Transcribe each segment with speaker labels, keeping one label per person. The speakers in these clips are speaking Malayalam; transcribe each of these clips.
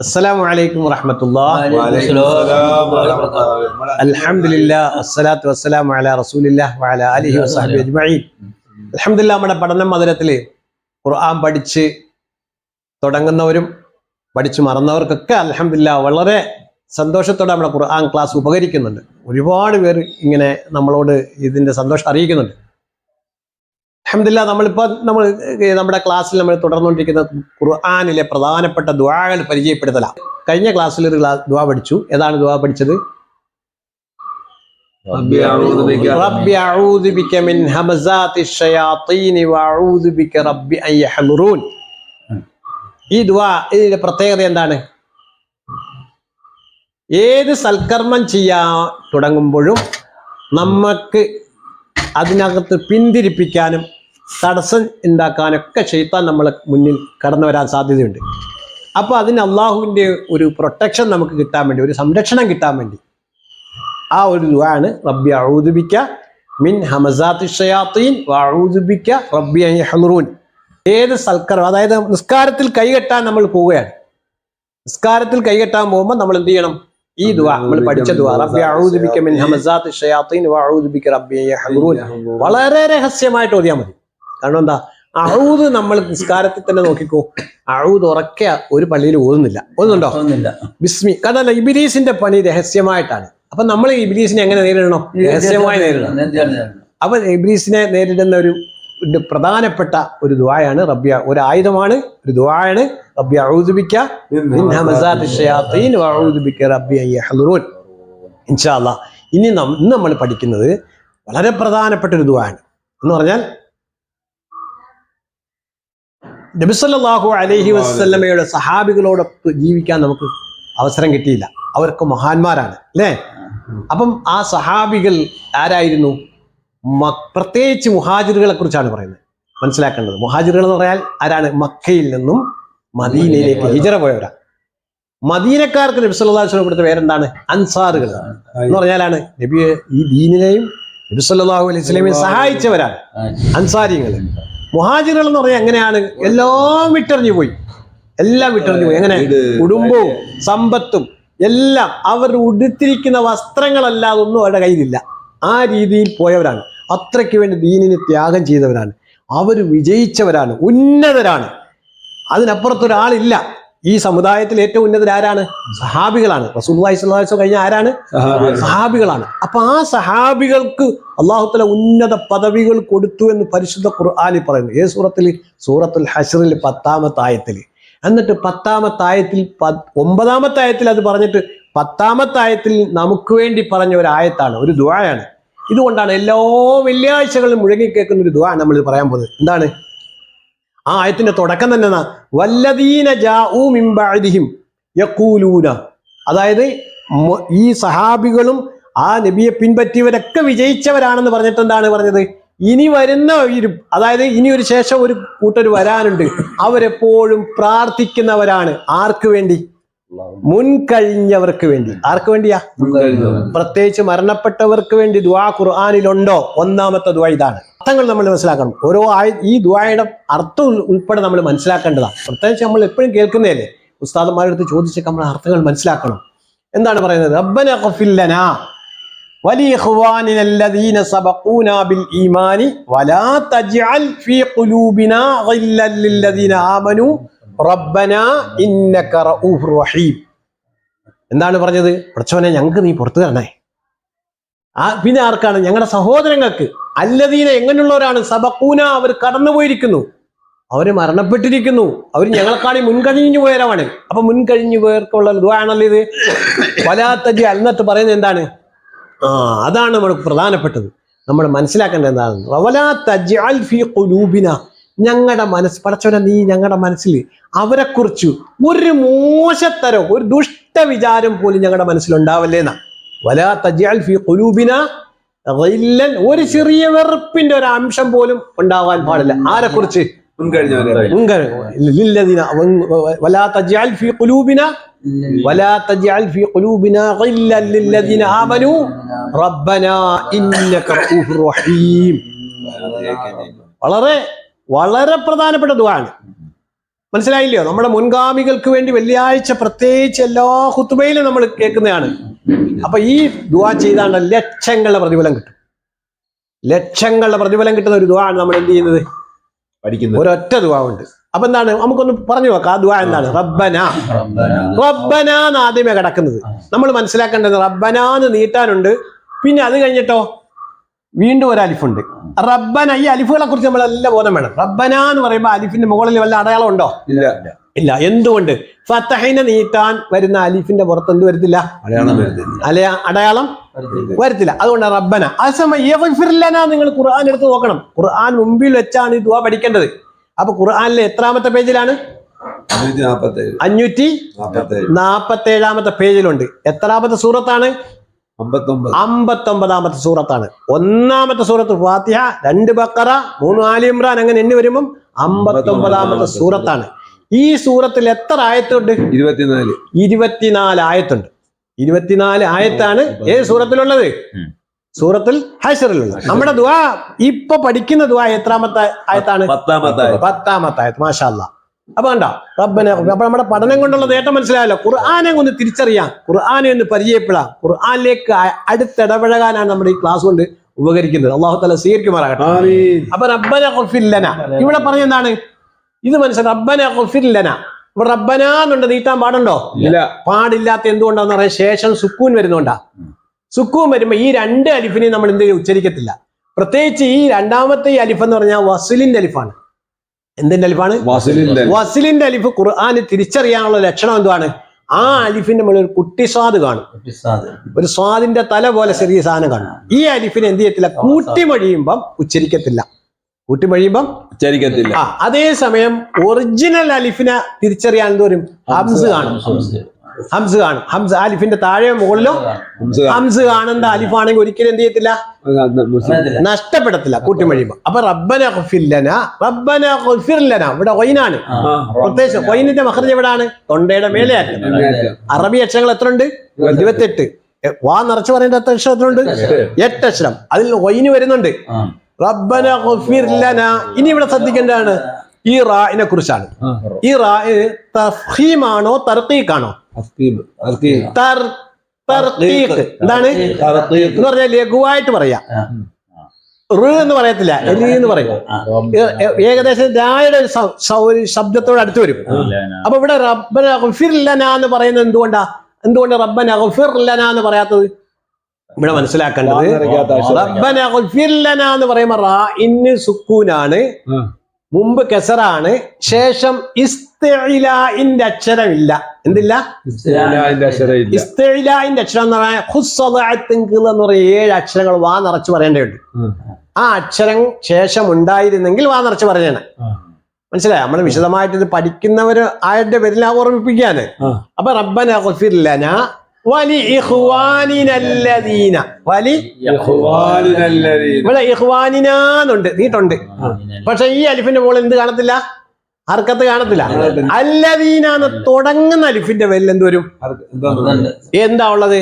Speaker 1: അസ്സലാമു അലൈക്കും വറഹ്മത്തുള്ളാഹി അൽഹംദുലില്ലാ അസ്സലാത്തു വസ്സലാമു അലാ റസൂലില്ലാ വഅലാ ആലിഹി വസഹബിഹി അജ്മഈൻ. അൽഹംദുലില്ലാ നമ്മുടെ പഠന മധുരത്തിൽ ഖുർആൻ പഠിച്ച് തുടങ്ങുന്നവരും പഠിച്ചു മറന്നവർക്കൊക്കെ അലഹമില്ല വളരെ സന്തോഷത്തോടെ നമ്മുടെ ഖുർആൻ ക്ലാസ് ഉപകരിക്കുന്നുണ്ട്. ഒരുപാട് പേര് ഇങ്ങനെ നമ്മളോട് ഇതിന്റെ സന്തോഷം അറിയിക്കുന്നുണ്ട്. അഹമ്മദില്ല നമ്മളിപ്പോൾ നമ്മൾ നമ്മുടെ ക്ലാസ്സിൽ നമ്മൾ തുടർന്നുകൊണ്ടിരിക്കുന്ന ഖുർആാനിലെ പ്രധാനപ്പെട്ട ദ്വാകൾ പരിചയപ്പെടുത്തലാണ് കഴിഞ്ഞ ക്ലാസ്സിൽ ഒരു ക്ലാസ് ദുആ പഠിച്ചു. ഏതാണ് ദുആ പഠിച്ചത്? ഈ ദുആ ഇതിന്റെ പ്രത്യേകത എന്താണ്? ഏത് സൽക്കർമ്മം ചെയ്യാ തുടങ്ങുമ്പോഴും നമുക്ക് അതിനകത്ത് പിന്തിരിപ്പിക്കാനും തടസ്സം ഉണ്ടാക്കാനൊക്കെ ഷെയ്ത്താൻ നമ്മളെ മുന്നിൽ കടന്നു വരാൻ സാധ്യതയുണ്ട്. അപ്പോൾ അതിന് അള്ളാഹുവിന്റെ ഒരു പ്രൊട്ടക്ഷൻ നമുക്ക് കിട്ടാൻ വേണ്ടി ഒരു സംരക്ഷണം കിട്ടാൻ വേണ്ടി ആ ഒരു ദുവാണ് റബ്ബി അഴൂദുബിക്ക മിൻ ഹമസാത്തി ഷയാത്തീൻ റബ്ബി ഹമറൂൻ ഏത് സൽക്കരം അതായത് നിസ്കാരത്തിൽ കൈകെട്ടാൻ നമ്മൾ പോവുകയാണ്. നിസ്കാരത്തിൽ കൈകെട്ടാൻ പോകുമ്പോൾ നമ്മൾ എന്ത് ചെയ്യണം? ഈ ദുആ നമ്മൾ പഠിച്ച റബ്ബി ബിക മിൻ ഹമസാത്തി ഷയാത്തീൻ റബ്ബി വളരെ രഹസ്യമായിട്ട് ഓതിയാൽ മതി. കാരണം എന്താ? അഴൂത് നമ്മൾ നിസ്കാരത്തിൽ തന്നെ നോക്കിക്കോ അഴൂത് ഉറക്കെ ഒരു പള്ളിയിൽ ഓതുന്നില്ല. ഓതുന്നുണ്ടോ? ബിസ്മി കാരണം ഇബിലീസിന്റെ പണി രഹസ്യമായിട്ടാണ്. അപ്പൊ നമ്മൾ ഇബിലീസിനെ എങ്ങനെ നേരിടണം? രഹസ്യമായി നേരിടണം? അപ്പൊ ഇബിലീസിനെ നേരിടുന്ന ഒരു പ്രധാനപ്പെട്ട ഒരു ദുആയാണ് റബ്യ ഒരു ആയുധമാണ് ഒരു ദുആയാണ് റബ്യ ഇൻഷാല്ല ഇനി ഇന്ന് നമ്മൾ പഠിക്കുന്നത് വളരെ പ്രധാനപ്പെട്ട ഒരു ദുആണ് എന്ന് പറഞ്ഞാൽ നബിസല്ലാഹു അലഹി വസ്ലമയുടെ സഹാബികളോടൊത്ത് ജീവിക്കാൻ നമുക്ക് അവസരം കിട്ടിയില്ല. അവർക്ക് മഹാന്മാരാണ്. അല്ലേ? അപ്പം ആ സഹാബികൾ ആരായിരുന്നു? പ്രത്യേകിച്ച് മുഹാജിറുകളെ കുറിച്ചാണ് പറയുന്നത്. മനസ്സിലാക്കേണ്ടത്. മുഹാജിറുകൾ എന്ന് പറയാൻ ആരാണ്? മക്കയിൽ നിന്നും മദീനയിലേക്ക് ഹിജറ പോയവരാ. മദീനക്കാർക്ക് നബി സല്ലല്ലാഹു അലൈഹി വസല്ലം കൊടുത്ത പേരെന്താണ്? അൻസാറുകൾ. എന്ന് പറഞ്ഞാലാണ് നബി ഈ ദീനിനെയും നബി സല്ലല്ലാഹു അലൈഹി വസല്ലമയെ സഹായിച്ചവരാണ്. അൻസാരികൾ. മുഹാജിറുകൾ എന്ന് പറഞ്ഞാൽ എങ്ങനെയാണ്? എല്ലാം വിട്ടെറിഞ്ഞു പോയി. എല്ലാം വിട്ടെറിഞ്ഞു പോയി. എങ്ങനെ? കുടുംബവും സമ്പത്തും എല്ലാം. അവർ ഉടുത്തിരിക്കുന്ന വസ്ത്രങ്ങളല്ലാതൊന്നും അവരുടെ കയ്യിലില്ല. ആ രീതിയിൽ പോയവരാണ്. അത്രയ്ക്ക് വേണ്ടി ദീനിനെ ത്യാഗം ചെയ്തവരാണ്. അവർ വിജയിച്ചവരാണ് ഉന്നതരാണ്. അതിനപ്പുറത്തൊരാളില്ല. ഈ സമുദായത്തിൽ ഏറ്റവും സഹാബികളാണ്. സ്വല്ലല്ലാഹു അലൈഹി വസല്ലം കഴിഞ്ഞ ആരാണ്? സഹാബികളാണ്. അപ്പൊ ആ സഹാബികൾക്ക് അള്ളാഹുത്തല ഉന്നത പദവികൾ കൊടുത്തു എന്ന് പരിശുദ്ധ ഖുർആാനിൽ പറയുന്നു. ഏ സൂറത്തിൽ? സൂറത്തുൽ ഹഷറിൽ പത്താമത്തെ ആയത്തിൽ. എന്നിട്ട് പത്താമത്തെ ആയത്തിൽ ഒമ്പതാമത്തെ ആയത്തിൽ അത് പറഞ്ഞിട്ട് പത്താമത്തെ ആയത്തിൽ നമുക്ക് വേണ്ടി പറഞ്ഞ ഒരു ആയത്താണ് ഒരു ദുആയാണ്. ഇതുകൊണ്ടാണ് എല്ലാ വെള്ളിയാഴ്ചകളിലും മുഴങ്ങി കേൾക്കുന്ന ഒരു ദുവാ നമ്മൾ പറയാൻ പോകുന്നത്. എന്താണ്? ആ ആയത്തിന്റെ തുടക്കം തന്നെ എന്നാ? വല്ലദീന ജാഊ മിൻ ബഅദിഹിം യഖൂലൂന. അതായത് ഈ സഹാബികളും ആ നബിയെ പിൻപറ്റിയവരൊക്കെ വിജയിച്ചവരാണെന്ന് പറഞ്ഞിട്ട് എന്താണ് പറഞ്ഞത്? ഇനി വരുന്ന ഒരു അതായത് ഇനി ഒരു ശേഷം ഒരു കൂട്ടർ വരാനുണ്ട്. അവരെപ്പോഴും പ്രാർത്ഥിക്കുന്നവരാണ്. ആർക്ക് വേണ്ടി? മുൻകഴിഞ്ഞവർക്ക് വേണ്ടി ആർക്ക് വേണ്ടിയാ പ്രത്യേകിച്ച് മരണപ്പെട്ടവർക്ക് വേണ്ടി ദുആ ഖുർആാനിലുണ്ടോ ഒന്നാമത്തെ ദുആ ഇതാണ് അർത്ഥങ്ങൾ നമ്മൾ മനസ്സിലാക്കണം ഓരോ ആയ ഈ ദുആയുടെ അർത്ഥം ഉൾ- ഉൾപ്പെടെ നമ്മൾ മനസ്സിലാക്കേണ്ടതാണ് പ്രത്യേകിച്ച് നമ്മൾ എപ്പോഴും കേൾക്കുന്നതല്ലേ ഉസ്താദന്മാരുടെ അടുത്ത് ചോദിച്ചൊക്കെ നമ്മൾ അർത്ഥങ്ങൾ മനസ്സിലാക്കണം എന്താണ് പറയുന്നത് റബ്ബന ഗ്ഫിർ ലനാ ولإخواننا الذين سبقونا بالإيمان ولا تجعل في قلوبنا غلا للذين آمنوا ഇന്നക റഹീം. എന്താണ് പറഞ്ഞത്? പ്രച്ചോനെ ഞങ്ങൾക്ക് നീ പുറത്തു തരണേ ആ പിന്നെ ആർക്കാണ്? ഞങ്ങളുടെ സഹോദരങ്ങൾക്ക്. അല്ലതീന എങ്ങനെയുള്ളവരാണ്? സബക്കൂന അവർ കടന്നുപോയിരിക്കുന്നു. അവർ മരണപ്പെട്ടിരിക്കുന്നു. അവർ ഞങ്ങളെക്കാണി മുൻകഴിഞ്ഞു പോയവരാണ്. അപ്പൊ മുൻകഴിഞ്ഞു പോയർക്കുള്ള ഇതുവാണല്ലോ ഇത് വലാത്തജി അന്നത്ത് പറയുന്നത് എന്താണ്? ആ അതാണ് നമുക്ക് പ്രധാനപ്പെട്ടത്. നമ്മൾ മനസ്സിലാക്കേണ്ടത് എന്താണ് ഞങ്ങളുടെ മനസ്സ് പടച്ചവനെ നീ ഞങ്ങളുടെ മനസ്സിൽ അവരെക്കുറിച്ച് ഒരു മോശത്തരോ ഒരു ദുഷ്ടവിചാരം പോലും ഞങ്ങളുടെ മനസ്സിലുണ്ടാവല്ലേ എന്നാ വലാ ഒരു ചെറിയ വെറുപ്പിന്റെ ഒരു അംശം പോലും ഉണ്ടാവാൻ പാടില്ല. ആരെക്കുറിച്ച്? വളരെ വളരെ പ്രധാനപ്പെട്ട ദുവാണ് മനസ്സിലായില്ലയോ? നമ്മുടെ മുൻഗാമികൾക്ക് വേണ്ടി വെള്ളിയാഴ്ച പ്രത്യേകിച്ച് എല്ലാ ഹുത്തുബയിലും നമ്മൾ കേൾക്കുന്നതാണ്. അപ്പൊ ഈ ദുവാ ചെയ്താണ്ട് ലക്ഷങ്ങളുടെ പ്രതിഫലം കിട്ടും. ലക്ഷങ്ങളുടെ പ്രതിഫലം കിട്ടുന്ന ഒരു ദുവാണ് നമ്മൾ എന്ത് ചെയ്യുന്നത്?
Speaker 2: പഠിക്കുന്നത്.
Speaker 1: ഒരൊറ്റ ദുവാ ഉണ്ട്. അപ്പൊ എന്താണ്? നമുക്കൊന്ന് പറഞ്ഞു നോക്കാം. ആ ദുവാ എന്താണ്? റബ്ബന. റബ്ബന. എന്ന് ആദ്യമേ കിടക്കുന്നത് നമ്മൾ മനസ്സിലാക്കേണ്ടത് റബ്ബന എന്ന് നീട്ടാനുണ്ട്. പിന്നെ അത് കഴിഞ്ഞിട്ടോ? വീണ്ടും ഒരു അലിഫുണ്ട്. റബ്ബന ഈ അലിഫുകളെ കുറിച്ച് നമ്മൾ നല്ല ബോധം വേണം. റബ്ബന എന്ന് പറയുമ്പോൾ അലിഫിന്റെ മുകളിൽ വല്ല അടയാളം ഉണ്ടോ?
Speaker 2: ഇല്ല.
Speaker 1: ഇല്ല. എന്തുകൊണ്ട്? ഫത്തഹിനെ നീട്ടാൻ വരുന്ന അലിഫിന്റെ പുറത്ത് എന്ത് വരത്തില്ല? അല്ല അടയാളം വരത്തില്ല. അതുകൊണ്ട് റബ്ബന. അതേസമയം നിങ്ങൾ ഖുർആൻ എടുത്ത് നോക്കണം. ഖുർആൻ മുമ്പിൽ വെച്ചാണ് ഈ പഠിക്കേണ്ടത്. അപ്പൊ ഖുർആനിലെ എത്രാമത്തെ പേജിലാണ്?
Speaker 2: അഞ്ഞൂറ്റി നാപ്പത്തേഴ്.
Speaker 1: അഞ്ഞൂറ്റി
Speaker 2: നാപ്പത്തേഴ്.
Speaker 1: നാപ്പത്തി ഏഴാമത്തെ പേജിലുണ്ട്. എത്രാമത്തെ സൂറത്താണ്? അമ്പത്തൊമ്പതാമത്തെ സൂറത്താണ്. ഒന്നാമത്തെ സൂറത്ത് ഫാത്തിഹ രണ്ട് ബക്കറ മൂന്ന് ആലി ഇമ്രാൻ അങ്ങനെ എണ്ണി വരുമ്പം അമ്പത്തൊമ്പതാമത്തെ സൂറത്താണ്. ഈ സൂറത്തിൽ എത്ര ആയത്തുണ്ട്?
Speaker 2: ഇരുപത്തിനാല്.
Speaker 1: ഇരുപത്തിനാല് ആയത്തുണ്ട്. ഇരുപത്തിനാല് ആയത്താണ് ഏത് സൂറത്തിലുള്ളത്. സൂറത്തിൽ ഹൈസറിലുള്ളത്. നമ്മുടെ ദുആ ഇപ്പൊ പഠിക്കുന്ന ദുആ എത്രാമത്തെ ആയത്താണ്?
Speaker 2: പത്താമത്തെ.
Speaker 1: പത്താമത്തെ ആയത്ത് മാഷാ അപ്പൊ കണ്ട? റബ്ബനെ അപ്പൊ നമ്മുടെ പഠനം കൊണ്ടുള്ള നേട്ടം മനസ്സിലായല്ലോ. ഖുർആനെ ഒന്ന് തിരിച്ചറിയാം. ഖുർആനെ ഒന്ന് പരിചയപ്പെടാം. ഖുർആനിലേക്ക് അടുത്തിടപഴകാനാണ് നമ്മുടെ ഈ ക്ലാസ് കൊണ്ട് ഉപകരിക്കുന്നത്. അള്ളാഹു തല സ്വീകരിക്കുമാറാകട്ടെ. അപ്പൊ റബ്ബന ഖുഫില്ലന ഇവിടെ പറഞ്ഞ എന്താണ്? ഇത് മനസ്സിലായി. റബ്ബന ഖുഫില്ലന ഇവിടെ റബ്ബന എന്നുണ്ട് നീട്ടാൻ പാടുണ്ടോ?
Speaker 2: ഇല്ല.
Speaker 1: പാടില്ലാത്ത എന്തുകൊണ്ടാന്ന് പറയാൻ ശേഷം സുക്കൂൻ വരുന്നുണ്ടാ. സുക്കൂൻ വരുമ്പോ ഈ രണ്ട് അലിഫിനെ നമ്മൾ എന്ത് ചെയ്യും? ഉച്ചരിക്കത്തില്ല. പ്രത്യേകിച്ച് ഈ രണ്ടാമത്തെ ഈ അലിഫ് എന്ന് പറഞ്ഞാൽ വസുലിന്റെ അലിഫാണ്. എന്തിന്റെ അലിഫാണ്?
Speaker 2: വസലിന്റെ
Speaker 1: അലിഫ്. ഖുർആാന് തിരിച്ചറിയാനുള്ള ലക്ഷണം എന്തുവാണ്? ആ അലിഫിന്റെ മുകളിൽ ഒരു കുട്ടി സ്വാദ് കാണും. ഒരു സ്വാദിന്റെ തല പോലെ ചെറിയ സാധനം കാണും. ഈ അലിഫിനെ എന്ത് ചെയ്യത്തില്ല? കൂട്ടിമഴിയുമ്പം ഉച്ചരിക്കത്തില്ല. കൂട്ടിമഴിയുമ്പം
Speaker 2: ഉച്ചരിക്കത്തില്ല.
Speaker 1: അതേസമയം ഒറിജിനൽ അലിഫിനെ തിരിച്ചറിയാൻ എന്തോരും ഹംസ് കാണും. ഹംസ് കാണും. ഹംസ് അലിഫിന്റെ താഴെ മുകളിലും?
Speaker 2: ഹംസ-
Speaker 1: കാണുന്ന അലിഫാണെങ്കിൽ ഒരിക്കലും എന്ത് ചെയ്യത്തില്ല. നഷ്ടപ്പെടത്തില്ല കൂട്ടിമഴിയുമ്പോ അപ്പൊ റബ്ബന ഖുഫില്ലന റബ്ബന ഖുഫിർലന ഇവിടെ ഒയിനാണ് പ്രത്യേകിച്ച് കൊയിനിന്റെ മഹർജ് എവിടാണ്? തൊണ്ടയുടെ മേലെ അറബി അക്ഷരങ്ങൾ എത്ര ഉണ്ട് ഇരുപത്തെട്ട്. വാ നിറച്ചു പറയേണ്ട എത്ര അക്ഷരം എത്ര ഉണ്ട് എട്ട് അക്ഷരം. അതിൽ ഒയിന് വരുന്നുണ്ട്. റബ്ബന ഹുഫിർലന ഇനി ഇവിടെ ശ്രദ്ധിക്കേണ്ടതാണ്. ഈ റായിനെ കുറിച്ചാണ്. ഈ റായ് തഫീമാണോ
Speaker 2: തസ്കീബ്.
Speaker 1: എന്താണ്. എന്ന് പറഞ്ഞാൽ ലഘുവായിട്ട് പറയാ. റ് എന്ന് പറയത്തില്ല എന്ന് പറയും. ഏകദേശം രായുടെ ഒരു ശബ്ദത്തോട് അടുത്ത് വരും. അപ്പൊ ഇവിടെ റബ്ബൻ എന്ന് പറയുന്നത് എന്തുകൊണ്ടാ? എന്തുകൊണ്ട് റബ്ബൻ എന്ന് പറയാത്തത്? ഇവിടെ മനസ്സിലാക്കേണ്ടത് റബ്ബൻ എന്ന് പറയുമ്പോ റാ ഇന്ന് സുക്കൂനാണ് മുമ്പ് കെസറാണ് ശേഷം ഇസ്തിഇലാഇന്റെ അക്ഷരമില്ല. എന്തില്ല?
Speaker 2: ഇസ്തിലാഹിന്റെ അക്ഷരം
Speaker 1: എന്ന് പറയാൻ ഹുസ്സദഅത്തിൻകിൽ എന്ന് പറയുന്ന ഏഴ് അക്ഷരങ്ങൾ വാ നിറച്ച് പറയേണ്ടതുണ്ട് ആ അക്ഷരം ശേഷം ഉണ്ടായിരുന്നെങ്കിൽ വാ നിറച്ച് പറയണേ മനസ്സിലായോ? നമ്മൾ വിശദമായിട്ട് ഇത് പഠിക്കുന്നവര് ആരുടെ പേരിൽ ഓർമ്മിപ്പിക്കാന്. അപ്പൊ റബ്ബന ലന വലി വലി. ഇവിടെ നീട്ടുണ്ട് പക്ഷെ ഈ അലിഫിന്റെ മുകളിൽ എന്ത് കാണത്തില്ല? അർക്കത്ത് കാണത്തില്ല.
Speaker 2: അല്ലദീന
Speaker 1: അല്ലദീനാന്ന് തുടങ്ങുന്ന അലിഫിന്റെ പേരിൽ എന്ത് വരും?
Speaker 2: എന്താണ്?
Speaker 1: എന്താ ഉള്ളത്?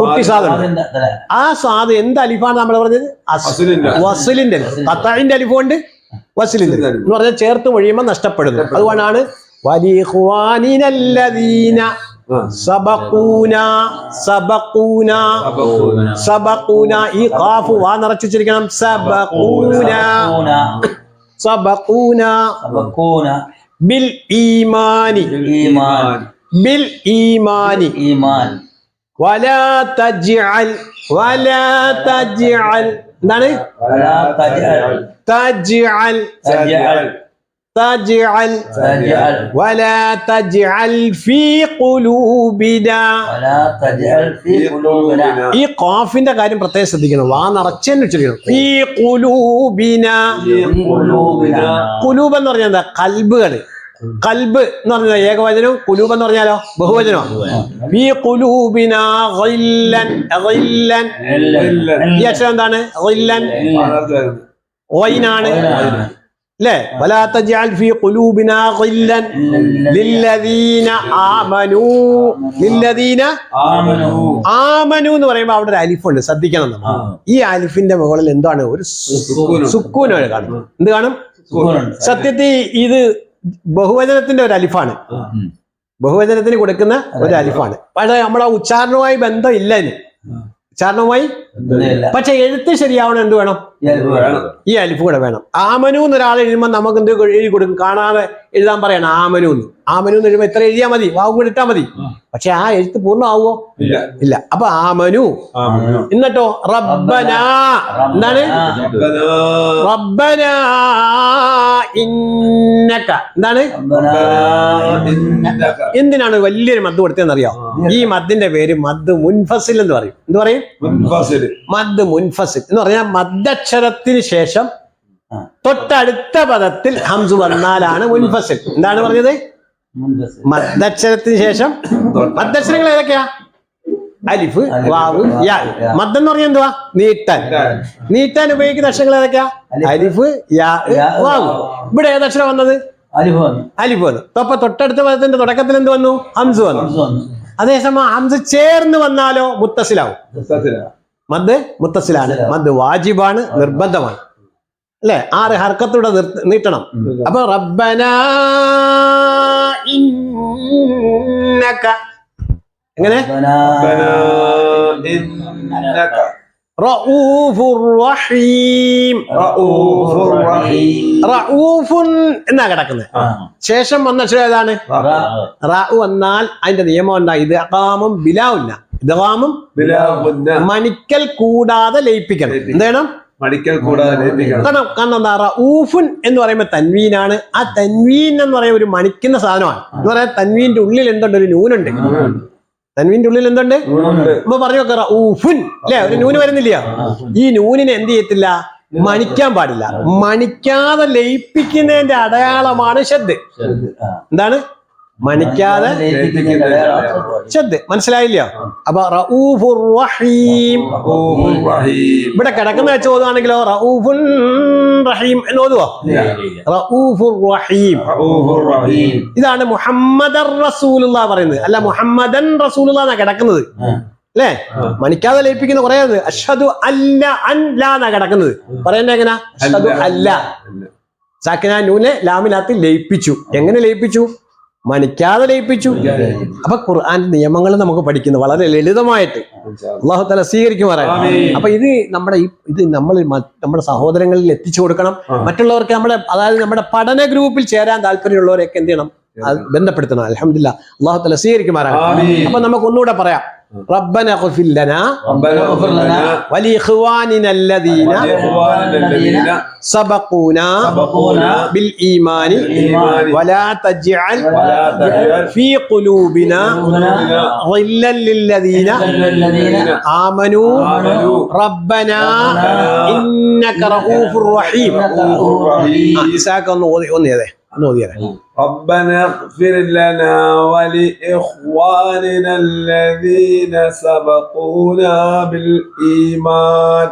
Speaker 1: കുട്ടി സാധനം. ആ സാധ് എന്ത് അലിഫാണ് നമ്മൾ പറഞ്ഞത്?
Speaker 2: വസുലിന്റെ
Speaker 1: കത്താഴിന്റെ അലിഫുണ്ട് വസലിന്റെ. എന്ന് പറഞ്ഞാൽ ചേർത്ത് മൊഴിയുമ്പോൾ നഷ്ടപ്പെടുന്നു. അതുകൊണ്ടാണ് വലിഹ്വാനിനല്ലദീന
Speaker 2: ആ,
Speaker 1: സബഖൂന സബഖൂന
Speaker 2: സബഖൂന.
Speaker 1: സബഖൂന ഈ കാഫ് വാ നിറച്ചു വെച്ചിരിക്കണം സബഖൂന സബഖൂന ബിൽ ഈമാനി
Speaker 2: ഈമാൻ.
Speaker 1: ബിൽ ഈമാനി വലാ തജ്അൽ വലാ തജ്അൽ എന്താണ് തജ്അൽ തജ്അൽ വലാ തജ്അൽ ഫീ قلوبنا ഈ ഖാഫിന്റെ കാര്യം പ്രത്യേകം ശ്രദ്ധിക്കണം. വാ നിറച്ച് തന്നെ ഉച്ചരിക്കണം ഈ കുലൂബിന കുലൂബ് എന്ന് പറഞ്ഞാൽ എന്താ? കൽബുകൾ കൽബ് എന്ന് പറഞ്ഞാൽ ഏകവചനവും കുലൂബ് എന്ന് പറഞ്ഞാലോ? ബഹുവചനോ. ഈ കുലൂബിന ഈ അക്ഷരം എന്താണ്? ഒയിനാണ്. അല്ലേ ആമനൂ. എന്ന് പറയുമ്പോൾ അവിടെ ഒരു അലിഫുണ്ട്. ശ്രദ്ധിക്കണം നമ്മൾ. ഈ അലിഫിന്റെ മുകളിൽ എന്താണ്? ഒരു
Speaker 2: സുക്കൂനുണ്ട്.
Speaker 1: സുക്കൂനോ കാണും. എന്ത് കാണും? സത്യത്തിൽ ഇത് ബഹുവചനത്തിന്റെ ഒരു അലിഫാണ്. ബഹുവചനത്തിന് കൊടുക്കുന്ന ഒരു അലിഫാണ്. പക്ഷേ നമ്മുടെ ഉച്ചാരണവുമായി ബന്ധം ഇല്ല ഇനി ഉച്ചാരണവുമായി പക്ഷെ എഴുത്ത് ശരിയാവണം എന്ത് വേണം? ഈ അലിഫ് കൂടെ വേണം. ആമനു എന്നൊരാൾ എഴുതുമ്പോൾ നമുക്ക് എന്ത് എഴുതി കൊടുക്കും? കാണാതെ എഴുതാൻ പറയണം ആമനു എന്ന് ആമനു എന്ന് എഴുതുമ്പോൾ എത്ര എഴുതിയാൽ മതി? വാവ് കൂടെ ഇട്ടാൽ മതി. പക്ഷെ ആ എഴുത്ത് പൂർണമാവോ
Speaker 2: ഇല്ല.
Speaker 1: ഇല്ല. അപ്പൊ ആമനു. എന്നിട്ടോ? റബ്ബന. എന്താണ്?
Speaker 2: റബ്ബനാ.
Speaker 1: റബ്ബന ഇന്നക. എന്താണ്? എന്തിനാണ് വലിയൊരു മദ് കൊടുത്തതെന്ന് അറിയാം? ഈ മദ്ദിന്റെ പേര് മദ് മുൻഫസിൽ എന്ന് പറയും. എന്ത് പറയും? മദ് മുൻഫസിൽ. എന്ന് പറഞ്ഞാൽ മദ്ദക്ഷരത്തിന് ശേഷം തൊട്ടടുത്ത പദത്തിൽ ഹംസ് വന്നാലാണ് മുൻഫസിൽ. എന്താണ് പറഞ്ഞത്? മദ്ദക്ഷരത്തിന് ശേഷം? മദ്ദക്ഷരങ്ങൾ ഏതൊക്കെയാ? അലിഫ് വാവ് യാ. മദ്ദം എന്ന് പറഞ്ഞാൽ എന്തുവാ? നീട്ടാൻ. നീട്ടാൻ. ഉപയോഗിക്കുന്ന അക്ഷരങ്ങൾ ഏതൊക്കെയാ? അലിഫ്. യാ വാവ്. ഇവിടെ ഏതക്ഷരം വന്നത്? അലിഫ് വന്നു. അപ്പൊ തൊട്ടടുത്ത പദത്തിന്റെ തുടക്കത്തിൽ എന്ത് വന്നു? ഹംസ് വന്നു. അതേസമയം ഹംസ് ചേർന്ന് വന്നാലോ മുത്തസിലാവും.
Speaker 2: മുത്തസിലാ.
Speaker 1: മദ് മുത്തസിലാണ്. മദ് വാജിബാണ് നിർബന്ധമാണ്. അല്ലെ? ആറ് ഹർക്കത്തൂടെ നിർ- നീട്ടണം. അപ്പൊ റബ്ബന ഇന്നക. എങ്ങനെ?
Speaker 2: റബ്ബനാ ഇന്നക.
Speaker 1: റഊഫുർ റഹീം.
Speaker 2: റഊഫുർ റഹീം.
Speaker 1: റഊഫുൻ എന്നാ കിടക്കുന്നത് ശേഷം വന്ന അക്ഷരം ഏതാണ്? റാഉ വന്നാൽ അതിന്റെ നിയമം എന്താ? ഇത് അകാമും ബിലാവില്ല. ഇതാമും മണിക്കൽ കൂടാതെ ലയിപ്പിക്കണം. എന്ത് വേണം?
Speaker 2: മടിക്കൽ കൂടാതെ
Speaker 1: കാരണം കാരണം എന്താ റഊഫുൻ എന്ന് പറയുമ്പോൾ തൻവീനാണ്. ആ തൻവീൻ എന്ന് പറയുന്ന ഒരു മണിക്കുന്ന സാധനമാണ്. എന്ന് പറയാൻ തൻവീന്റെ ഉള്ളിൽ എന്തുണ്ട്? ഒരു നൂനുണ്ട്. തൻവീന്റെ ഉള്ളിൽ എന്തുണ്ട്? നമ്മൾ പറഞ്ഞു നോക്ക ഊഫുൻ. അല്ലെ? ഒരു നൂന് വരുന്നില്ല ഈ നൂനിനെ എന്ത് ചെയ്യത്തില്ല? മണിക്കാൻ പാടില്ല. മണിക്കാതെ ലയിപ്പിക്കുന്നതിന്റെ അടയാളമാണ് ഷദ് എന്താണ്? മണിക്കാതെ ചെന്ത് മനസ്സിലായില്ല? അപ്പൊ റഊഫുർ റഹീം. ഇവിടെ കിടക്കുന്ന വെച്ച് ഓതുവാണെങ്കിലോ റഊഫുൻ റഹീം എന്ന് ഓതുവോ? റഊഫുർ റഹീം. ഇതാണ് മുഹമ്മദൻ റസൂലുള്ള പറയുന്നത്. അല്ല മുഹമ്മദൻ റസൂലുള്ള കിടക്കുന്നത്. അല്ലേ? മണിക്കാതെ ലയിപ്പിക്കുന്ന കുറെ അഷദു അല്ല അല്ല കിടക്കുന്നത്. പറയണ്ടേ എങ്ങനെ? അഷദു അല്ല. സാക്കിന നൂനെ ലാമിനകത്ത് ലയിപ്പിച്ചു. എങ്ങനെ ലയിപ്പിച്ചു? മണിക്കാതെ ലയിപ്പിച്ചു അപ്പൊ ഖുർആന്റെ നിയമങ്ങൾ നമുക്ക് പഠിക്കുന്നു വളരെ ലളിതമായിട്ട്. അള്ളാഹു തല സ്വീകരിക്കുമാറാണ്
Speaker 2: പറയാം.
Speaker 1: അപ്പൊ ഇത് നമ്മുടെ ഈ ഇത് നമ്മൾ നമ്മുടെ സഹോദരങ്ങളിൽ എത്തിച്ചു കൊടുക്കണം. മറ്റുള്ളവർക്ക് നമ്മുടെ അതായത് നമ്മുടെ പഠന ഗ്രൂപ്പിൽ ചേരാൻ താല്പര്യമുള്ളവരെയൊക്കെ എന്ത് ചെയ്യണം? ബന്ധപ്പെടുത്തണം അലഹമില്ല അള്ളാഹു തല സ്വീകരിക്കുമാറാണ്
Speaker 2: ആമീൻ.
Speaker 1: അപ്പൊ നമുക്ക് ഒന്നുകൂടെ പറയാം റബ്ബന ഖുഫിർ ലനാ
Speaker 2: ربنا اغفر لنا
Speaker 1: ولإخواننا الذين
Speaker 2: ولإخواننا الذين
Speaker 1: سبقونا
Speaker 2: سبقونا
Speaker 1: بالإيمان
Speaker 2: بالإيمان
Speaker 1: ولا تجعل
Speaker 2: ولا تجعل
Speaker 1: في قلوبنا
Speaker 2: قلوبنا
Speaker 1: غلا للذين آمنوا
Speaker 2: آمنوا
Speaker 1: ربنا
Speaker 2: ربنا
Speaker 1: إنك رؤوف رحيم
Speaker 2: رؤوف رحيم.
Speaker 1: ആ, ഇസാക്ക് ഒന്ന് ഓതി ഒന്ന് ചെയ്തേ ഒന്ന് ഓതിയതേ
Speaker 2: ربنا اغفر لنا ولإخواننا الذين سبقونا بالإيمان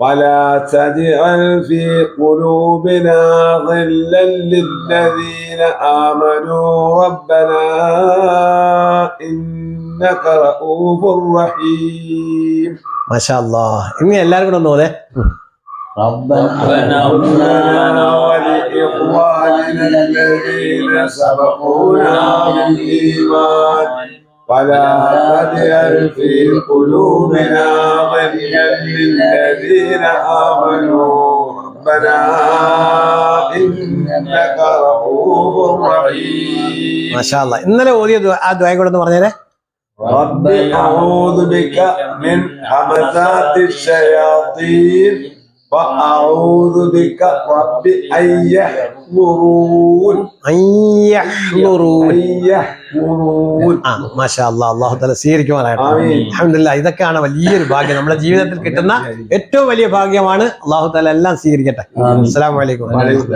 Speaker 2: ولا تجعل في قلوبنا غلا للذين آمنوا ربنا إنك رؤوف رحيم
Speaker 1: മാഷാ അല്ലാ ഇനി എല്ലാവരും കൂടെ ഒന്ന് ഓതേ
Speaker 2: ربنا اغفر لنا ولإخواننا الذين سبقونا بالإيمان ولا تجعل في قلوبنا غلا للذين آمنوا ربنا إنك رؤوف رحيم
Speaker 1: മാഷാ അല്ലാ ഇന്നലെ ഓതിയ ദുആ- ആ ദ്വയം കൂടെ ഒന്ന് പറഞ്ഞേരെ
Speaker 2: رب أعوذ بك من همزات الشياطين وأعوذ بك رب أن يحضرون
Speaker 1: അയ്യഹ്ലുറൂൻ.
Speaker 2: أن يحضرون
Speaker 1: ആ മാഷാ അല്ലാ അള്ളാഹു തല സ്വീകരിക്കുമാറാകട്ടെ
Speaker 2: ആമീൻ.
Speaker 1: അൽഹംദുലില്ലാ ഇതൊക്കെയാണ് വലിയൊരു ഭാഗ്യം നമ്മുടെ ജീവിതത്തിൽ കിട്ടുന്ന ഏറ്റവും വലിയ ഭാഗ്യമാണ് അള്ളാഹു താല എല്ലാം സ്വീകരിക്കട്ടെ അസ്സലാമു അലൈക്കും
Speaker 2: വലൈക്കും